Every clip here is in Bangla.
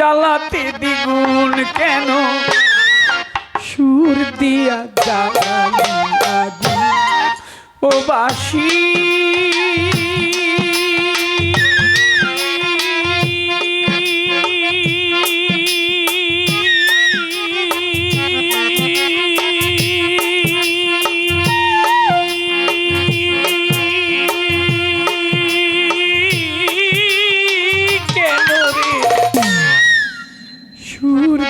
জ্বালাতে দ্বিগুণ কেন? সুর দিয়া জ্বালানি আগুন ও বাসি।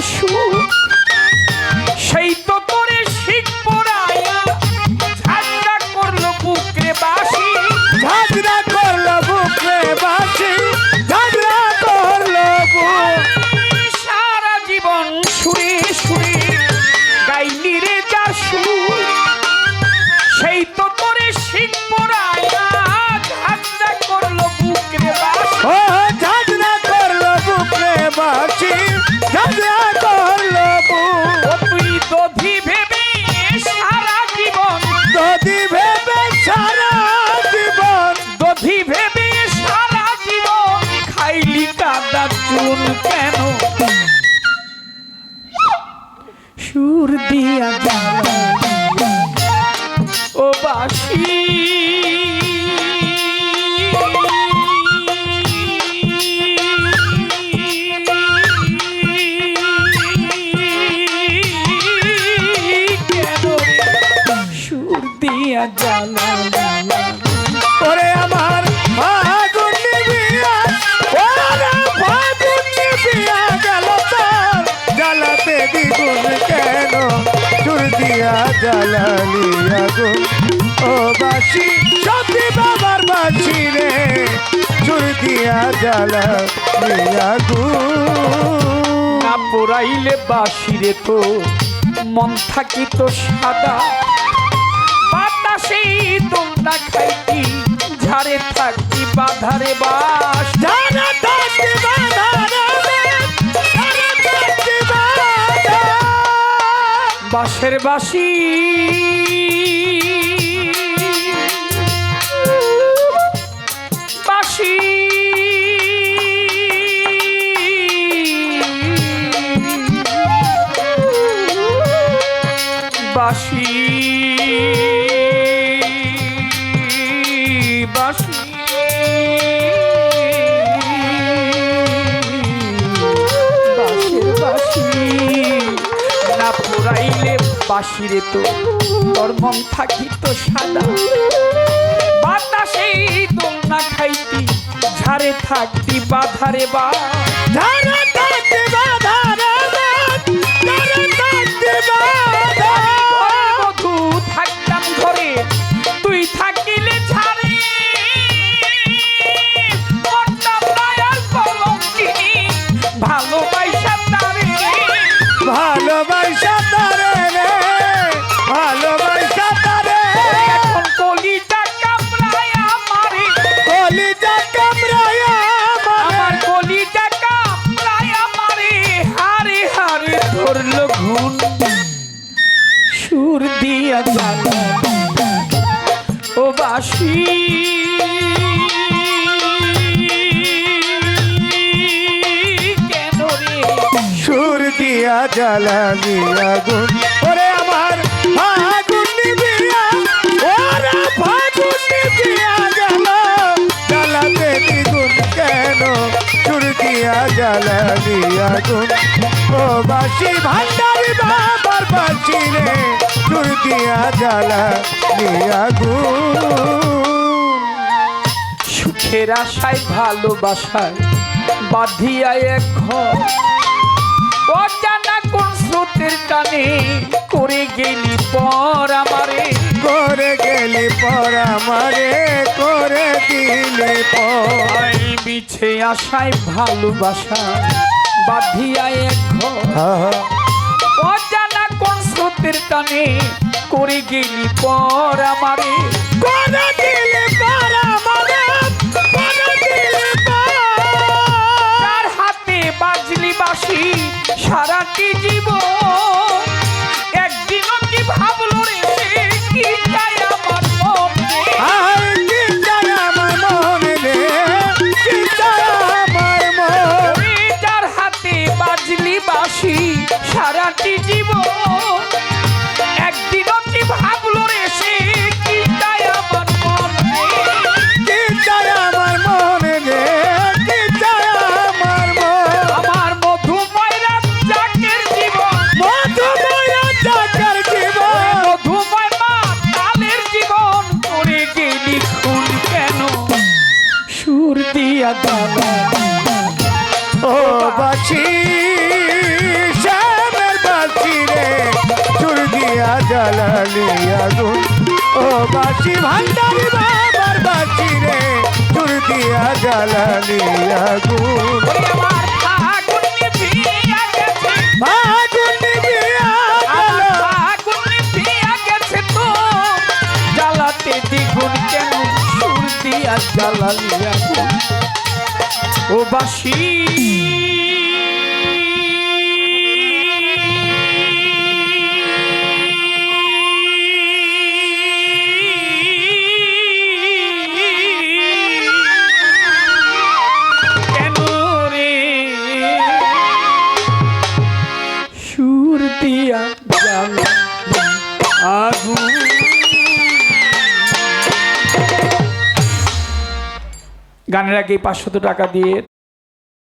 যার ಕೇಳ আগুন ও বাসি বাবার বাসি রে। না পোড়াইলে বাসিরে তো, মন থাকি তো সাদা। বাতাসে তোমরা খাইতি, ঝাড়ে থাকি বাধারে বাস বাঁশের বাসি। বাসি। বাসি। বাসি। পুরাইলে বাসিরে তো তোর মন থাকি তো সাদা। বাতাসে দোল না খাইতি ঝাড়ে থাকতি বাধারে বা। জানা থাকতে বাধা। থাকতাম ঘরে তুই থাকিলে ঝাড়ে। করতাম দয়াল কলঙ্কিনী, ভালোবাসা তারে। ভালোবাসা দিয়া জ্বালা ও বাসি। কেন রে? সুর দিয়া জ্বালানি আগুন। ওরে আমার গেল জ্বালাতে দ্বিগুণ কেন? দিয়া আগুন। ও বাসি ভান্ডারি বাবার বাসি রে সুর দিয়া আগুন। সুখের আশায় ভালোবাসায় বাঁধিয়া এক ঘর। অজানা কোন স্রোতের টানে করে গেলি পর আমারে। করে গেলি পর আমারে মিলে পাই মিছে আশায় ভালোবাসা বাঁধিয়া এক অজানা কোন স্রোতের টানে করে গেলি পর আমারে। জ্বালালি আগুন। ও বাসি ভান্ডারি বাবার বাসি রে তোর দিয়া জ্বালালি আগুন। দ্বিগুণ ও বাসি আলো গানের আগে পাঁচশত টাকা দিয়ে